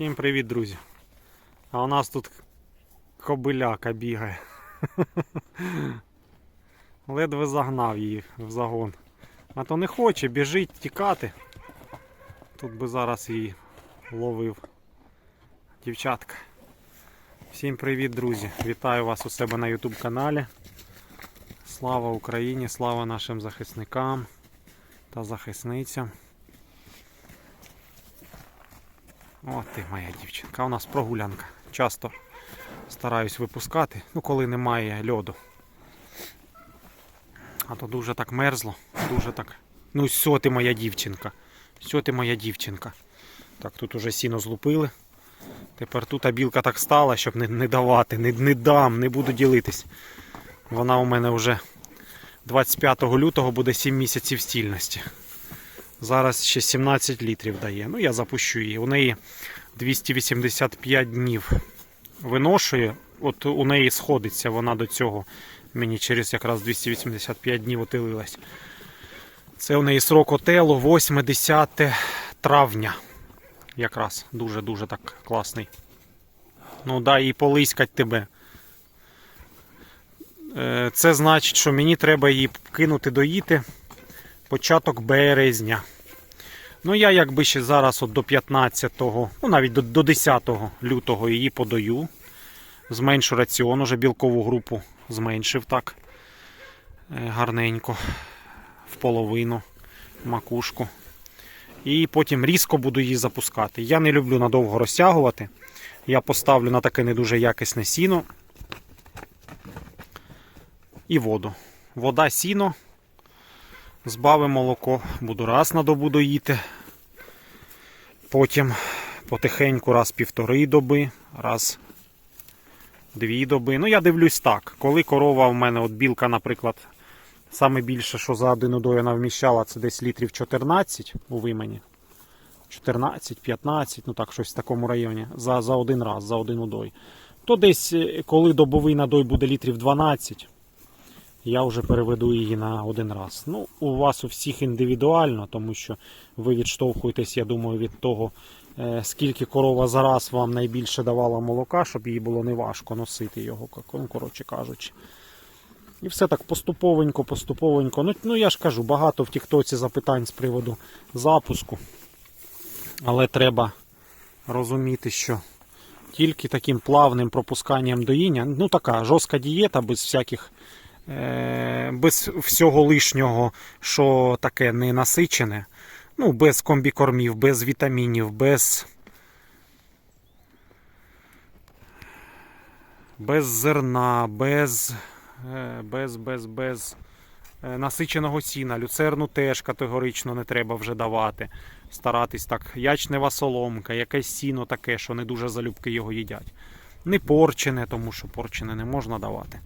Всім привіт, друзі. А у нас тут кобиляка бігає. Ледве загнав її в загон. А то не хоче, біжить тікати. Тут би зараз її ловив. Дівчатка. Всім привіт, друзі! Вітаю вас у себе на YouTube каналі. Слава Україні, слава нашим захисникам та захисницям. О, ти моя дівчинка. У нас прогулянка. Часто стараюсь випускати, ну коли немає льоду. А то дуже так мерзло, дуже так. Ну, все ти моя дівчинка. Все ти моя дівчинка. Так, тут уже сіно злупили. Тепер тут а білка так стала, щоб не, не давати, не, не дам, не буду ділитись. Вона у мене вже 25 лютого буде 7 місяців стільності. Зараз ще 17 літрів дає. Ну, я запущу її. У неї 285 днів виношує. От у неї сходиться вона до цього. Мені через якраз 285 днів отилилась. Це у неї срок отелу 8-10 травня. Якраз дуже-дуже так класний. Ну дай їй полиськать тебе. Е, Це значить, що мені треба її кинути доїти початок березня. Ну, я якби ще зараз от до 15-го, ну навіть до, до 10 лютого її подаю. Зменшу раціон, уже білкову групу зменшив так. е, Гарненько. В половину макушку. І потім різко буду її запускати. Я не люблю надовго розтягувати. Я поставлю на таке не дуже якісне сіно. І воду. Вода, сіно. Збавив молоко, буду раз на добу доїти. Потім потихеньку раз півтори доби, раз дві доби. Ну, я дивлюсь так. Коли корова в мене, от білка, наприклад, саме більше, що за один удой вона вміщала, це десь літрів 14 у вимені. 14-15, ну так, щось в такому районі. За, за один раз, за один удой. То десь, е, коли добовий надой буде літрів 12, я вже переведу її на один раз. Ну, у вас у всіх індивідуально, тому що ви відштовхуєтесь, я думаю, від того, е, скільки корова за раз вам найбільше давала молока, щоб їй було неважко носити його, ну, коротше кажучи. І все так поступовенько, поступовенько. Ну, ну я ж кажу, багато в Тіктоці запитань з приводу запуску. Але треба розуміти, що тільки таким плавним пропусканням доїння, ну така жорстка дієта без всяких без всього лишнього, що таке не насичене. Ну, без комбікормів, без вітамінів, без. Без зерна, без, е, без, без, без е, насиченого сіна. Люцерну теж категорично не треба вже давати. Старатись так. Ячнева соломка, якесь сіно таке, що не дуже залюбки його їдять. Не порчене, тому що порчене не можна давати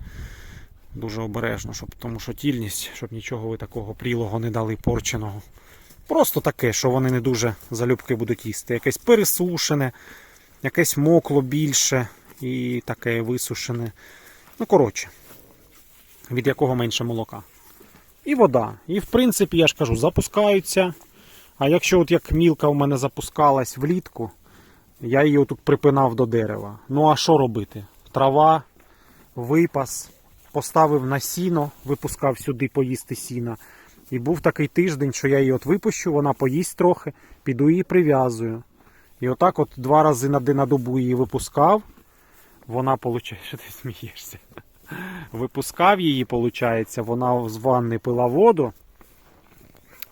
дуже обережно, щоб, тому що тільність, щоб нічого ви такого прілого не дали порченого. Просто таке, що вони не дуже залюбки будуть їсти. Якесь пересушене, якесь мокло більше і таке висушене. Ну, коротше, від якого менше молока. І вода. І в принципі, я ж кажу, запускаються. А якщо от як мілка у мене запускалась влітку, я її отут припинав до дерева. Ну а що робити? Трава, випас поставив на сіно, випускав сюди поїсти сіна. І був такий тиждень, що я її от випущу, вона поїсть трохи, піду її прив'язую. І отак от два рази на, добу її випускав. Вона получає, що ти смієшся? Випускав її, виходить, вона з ванни пила воду.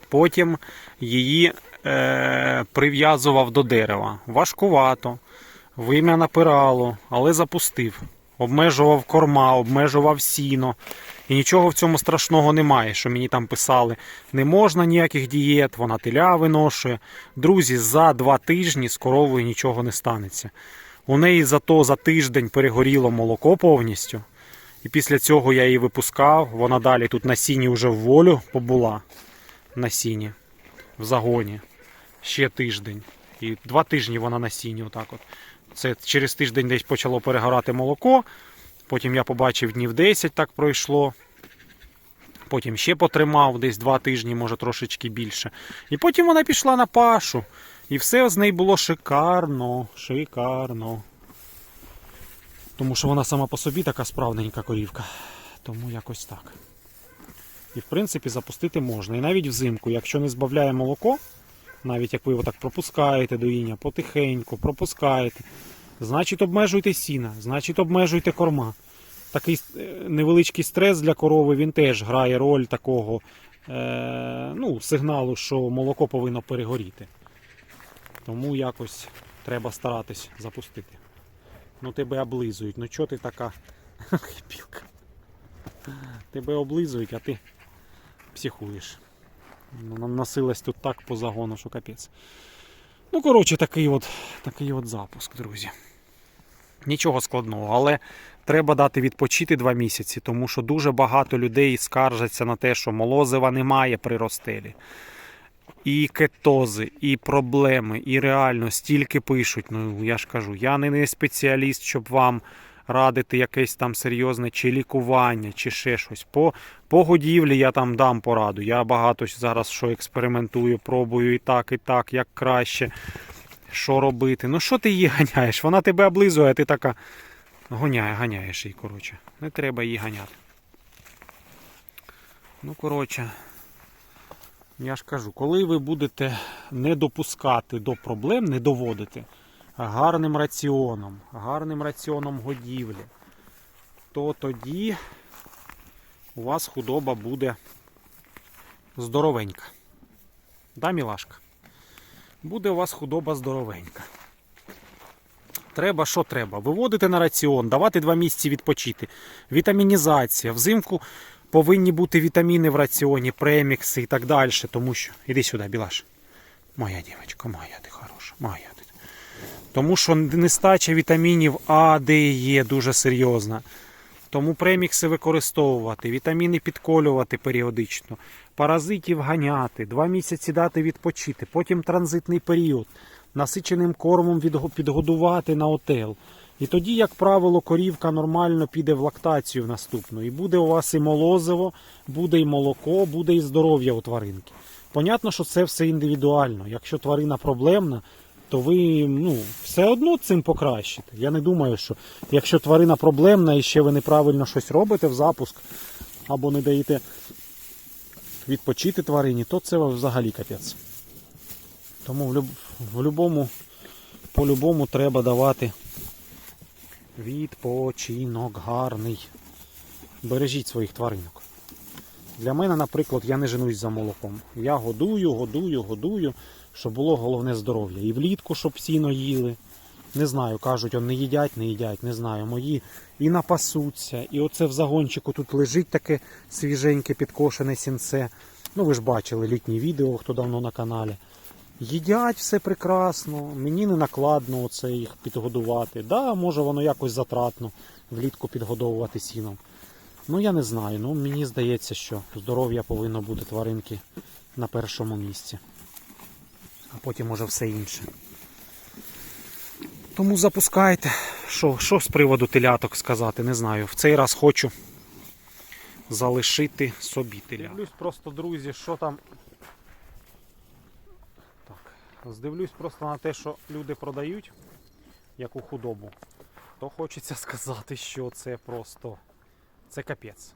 Потім її е, прив'язував до дерева. Важкувато, вим'я напирало, але запустив обмежував корма, обмежував сіно. І нічого в цьому страшного немає, що мені там писали. Не можна ніяких дієт, вона теля виношує. Друзі, за два тижні з коровою нічого не станеться. У неї зато за тиждень перегоріло молоко повністю. І після цього я її випускав. Вона далі тут на сіні вже в волю побула. На сіні, в загоні. Ще тиждень. І два тижні вона на сіні. Отак от. Це через тиждень десь почало перегорати молоко. Потім я побачив днів 10 так пройшло. Потім ще потримав десь 2 тижні, може трошечки більше. І потім вона пішла на пашу. І все з неї було шикарно, шикарно. Тому що вона сама по собі така справненька корівка. Тому якось так. І в принципі запустити можна. І навіть взимку, якщо не збавляє молоко, навіть як ви його так пропускаєте доїння, потихеньку, пропускаєте, значить обмежуйте сіна, значить обмежуйте корма. Такий е, невеличкий стрес для корови він теж грає роль такого е, ну, сигналу, що молоко повинно перегоріти. Тому якось треба старатись запустити. Ну тебе облизують. Ну чого ти така хипілка? Тебе облизують, а ти психуєш. Ну, нам Носилась тут так по загону, що капець. Ну, коротше, такий от, такий от запуск, друзі. Нічого складного, але треба дати відпочити два місяці, тому що дуже багато людей скаржаться на те, що молозива немає при розстелі. І кетози, і проблеми, і реально стільки пишуть. Ну я ж кажу, я не спеціаліст, щоб вам радити якесь там серйозне чи лікування, чи ще щось. По, по годівлі я там дам пораду. Я багато зараз що експериментую, пробую і так, і так, як краще. Що робити? Ну що ти її ганяєш? Вона тебе облизує, а ти така гоняє, ганяєш її, коротше. Не треба її ганяти. Ну, коротше. Я ж кажу, коли ви будете не допускати до проблем, не доводити гарним раціоном, гарним раціоном годівлі, то тоді у вас худоба буде здоровенька. Да, мілашка? Буде у вас худоба здоровенька. Треба, що треба? Виводити на раціон, давати два місяці відпочити. Вітамінізація. Взимку повинні бути вітаміни в раціоні, премікси і так далі. Тому що. Іди сюди, Білаш. Моя дівчинка, моя ти хороша, моя. Тому що нестача вітамінів А, Д і Е дуже серйозна. Тому премікси використовувати, вітаміни підколювати періодично, паразитів ганяти, два місяці дати відпочити, потім транзитний період, насиченим кормом підгодувати на отел. І тоді, як правило, корівка нормально піде в лактацію в наступну. І буде у вас і молозиво, буде і молоко, буде і здоров'я у тваринки. Понятно, що це все індивідуально. Якщо тварина проблемна, то ви ну, все одно цим покращите. Я не думаю, що якщо тварина проблемна і ще ви неправильно щось робите в запуск, або не даєте відпочити тварині, то це взагалі капець. Тому в, люб... в любому, по-любому треба давати відпочинок гарний. Бережіть своїх тваринок. Для мене, наприклад, я не женусь за молоком. Я годую, годую, годую, щоб було головне здоров'я. І влітку, щоб сіно їли. Не знаю, кажуть, он не їдять, не їдять, не знаю. Мої і напасуться. І оце в загончику тут лежить таке свіженьке підкошене сінце. Ну ви ж бачили літні відео, хто давно на каналі. Їдять все прекрасно, мені не накладно оце їх підгодувати. Да, може воно якось затратно влітку підгодовувати сіном. Ну я не знаю. Ну мені здається, що здоров'я повинно бути тваринки на першому місці. А потім може все інше. Тому запускайте. Що, що з приводу теляток сказати, не знаю. В цей раз хочу залишити собі теляток. Дивлюсь просто, друзі, що там. Так. Здивлюсь просто на те, що люди продають яку худобу. То хочеться сказати, що це просто це капець.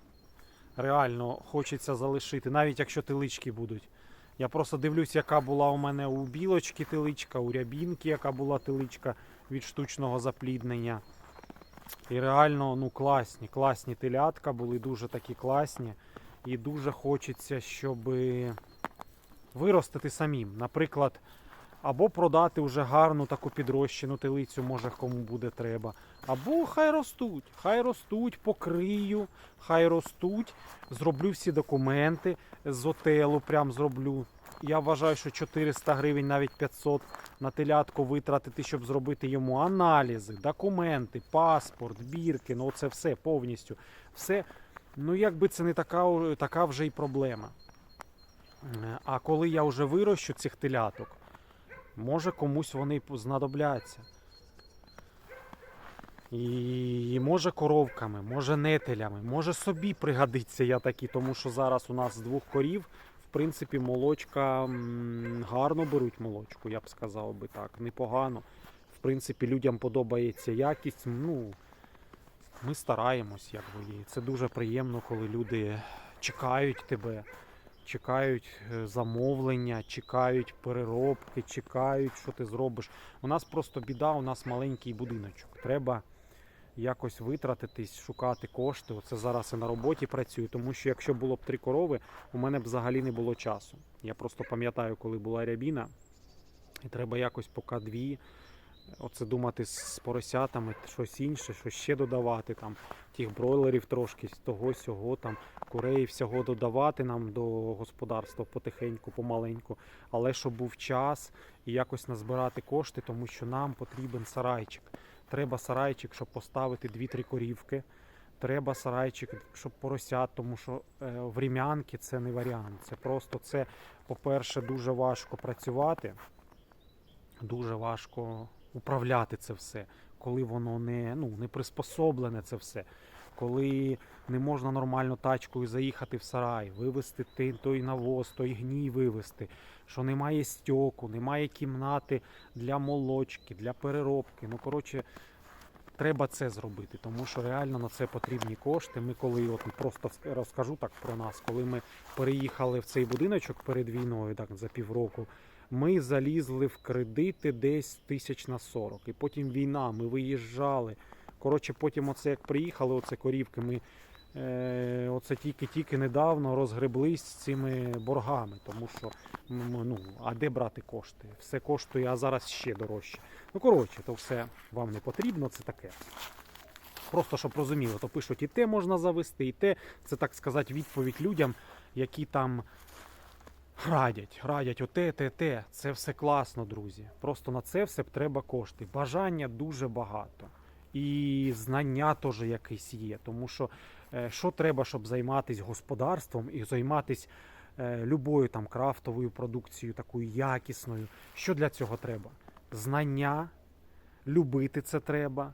Реально хочеться залишити, навіть якщо телички будуть. Я просто дивлюсь, яка була у мене у білочки теличка, у рябінки, яка була теличка від штучного запліднення. І реально ну, класні, класні телятка були дуже такі класні. І дуже хочеться, щоб виростити самим. Наприклад, або продати вже гарну таку підрощену телицю, може кому буде треба. Або хай ростуть, хай ростуть, покрию, хай ростуть, зроблю всі документи з отелу, прям зроблю. Я вважаю, що 400 гривень, навіть 500 на телятку витратити, щоб зробити йому аналізи, документи, паспорт, бірки, ну це все повністю. Все, ну якби це не така, така вже й проблема. Е, А коли я вже вирощу цих теляток, може комусь вони знадобляться. І, може коровками, може нетелями, може собі пригодиться я такі, тому що зараз у нас з двох корів, в принципі, молочка гарно беруть молочку, я б сказав би так, непогано. В принципі, людям подобається якість. Ну, ми стараємось, якби. І це дуже приємно, коли люди чекають тебе, чекають е, замовлення, чекають переробки, чекають, що ти зробиш. У нас просто біда, у нас маленький будиночок. Треба якось витратитись, шукати кошти. Оце зараз і на роботі працюю, тому що якщо було б три корови, у мене б взагалі не було часу. Я просто пам'ятаю, коли була рябіна, і треба якось поки дві. Оце думати з поросятами, щось інше, щось ще додавати, там тих бройлерів трошки, того сього, там курей всього додавати нам до господарства потихеньку, помаленьку. Але щоб був час і якось назбирати кошти, тому що нам потрібен сарайчик. Треба сарайчик, щоб поставити 2-3 корівки. Треба сарайчик, щоб поросят, тому що е, в рім'янки це не варіант. Це просто це, по-перше, дуже важко працювати, дуже важко управляти це все, коли воно не, ну, не приспособлене це все. Коли не можна нормально тачкою заїхати в сарай, вивезти ти- той навоз, той гній вивезти, що немає стьоку, немає кімнати для молочки, для переробки. Ну, коротше, треба це зробити, тому що реально на це потрібні кошти. Ми коли от просто розкажу так про нас, коли ми переїхали в цей будиночок перед війною, так за півроку, ми залізли в кредити десь тисяч на 40. І потім війна, ми виїжджали. Коротше, потім оце як приїхали, оце корівки, ми е, оце тільки-тільки недавно розгреблись з цими боргами, тому що ну, а де брати кошти? Все коштує, а зараз ще дорожче. Ну, коротше, то все вам не потрібно, це таке. Просто щоб розуміло, то пишуть, і те можна завести, і те, це так сказати, відповідь людям, які там радять, радять оте, те, те. Це все класно, друзі. Просто на це все треба кошти. Бажання дуже багато. І знання теж якесь є. Тому що е, що треба, щоб займатися господарством і займатися е, любою там крафтовою продукцією, такою якісною. Що для цього треба? Знання, любити це треба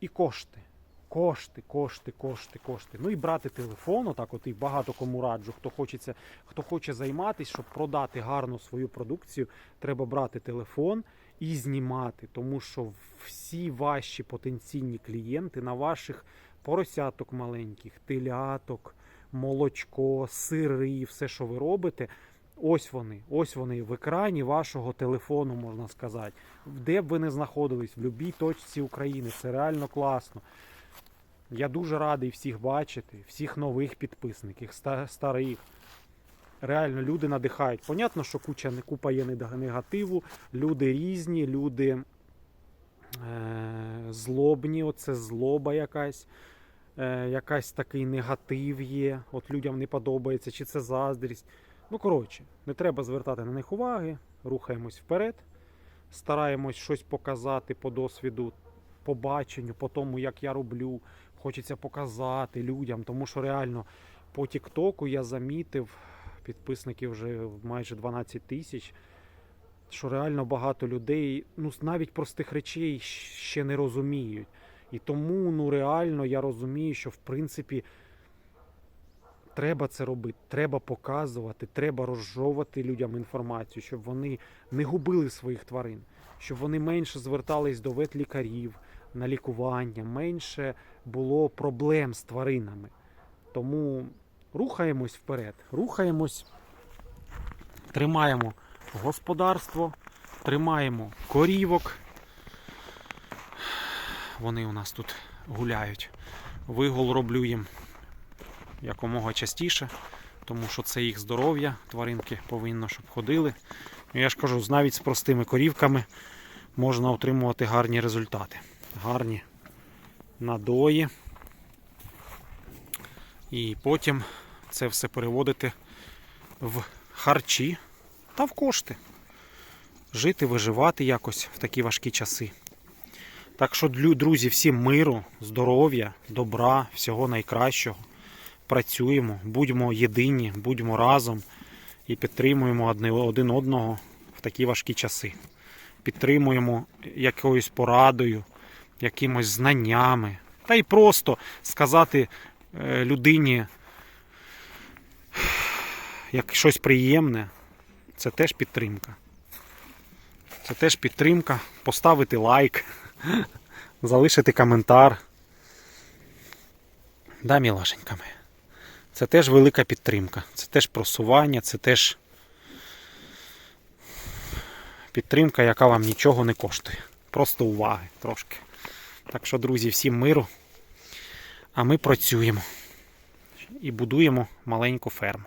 і кошти. Кошти, кошти, кошти, кошти. Ну і брати телефон, отак от і багато кому раджу, хто хочеться, хто хоче займатися, щоб продати гарну свою продукцію, треба брати телефон і знімати, тому що всі ваші потенційні клієнти на ваших поросяток маленьких, теляток, молочко, сири, все, що ви робите. Ось вони, ось вони в екрані вашого телефону, можна сказати. Де б ви не знаходились, в будь-якій точці України. Це реально класно. Я дуже радий всіх бачити, всіх нових підписників, старих. Реально люди надихають. Понятно, що куча купа є негативу, люди різні, люди е, злобні, оце злоба якась, е, якась такий негатив є. От людям не подобається, чи це заздрість. Ну, коротше, не треба звертати на них уваги, рухаємось вперед, стараємось щось показати по досвіду, по баченню, по тому, як я роблю. Хочеться показати людям, тому що реально по Тіктоку я замітив, підписників вже майже 12 тисяч, що реально багато людей ну, навіть простих речей ще не розуміють. І тому ну, реально я розумію, що в принципі треба це робити, треба показувати, треба розжовувати людям інформацію, щоб вони не губили своїх тварин, щоб вони менше звертались до ветлікарів на лікування, менше було проблем з тваринами. Тому рухаємось вперед, рухаємось, тримаємо господарство, тримаємо корівок. Вони у нас тут гуляють. Вигул роблю їм якомога частіше, тому що це їх здоров'я. Тваринки повинно, щоб ходили. Ну, Я ж кажу, навіть з простими корівками можна отримувати гарні результати. Гарні надої. І потім це все переводити в харчі та в кошти. Жити, виживати якось в такі важкі часи. Так що, друзі, всім миру, здоров'я, добра, всього найкращого. Працюємо, будьмо єдині, будьмо разом і підтримуємо один одного в такі важкі часи. Підтримуємо якоюсь порадою, якимось знаннями. Та й просто сказати е, людині, як щось приємне, це теж підтримка. Це теж підтримка. Поставити лайк, залишити коментар. Да, мілашеньками. Це теж велика підтримка. Це теж просування, це теж підтримка, яка вам нічого не коштує. Просто уваги трошки. Так що, друзі, всім миру. А ми працюємо і будуємо маленьку ферму.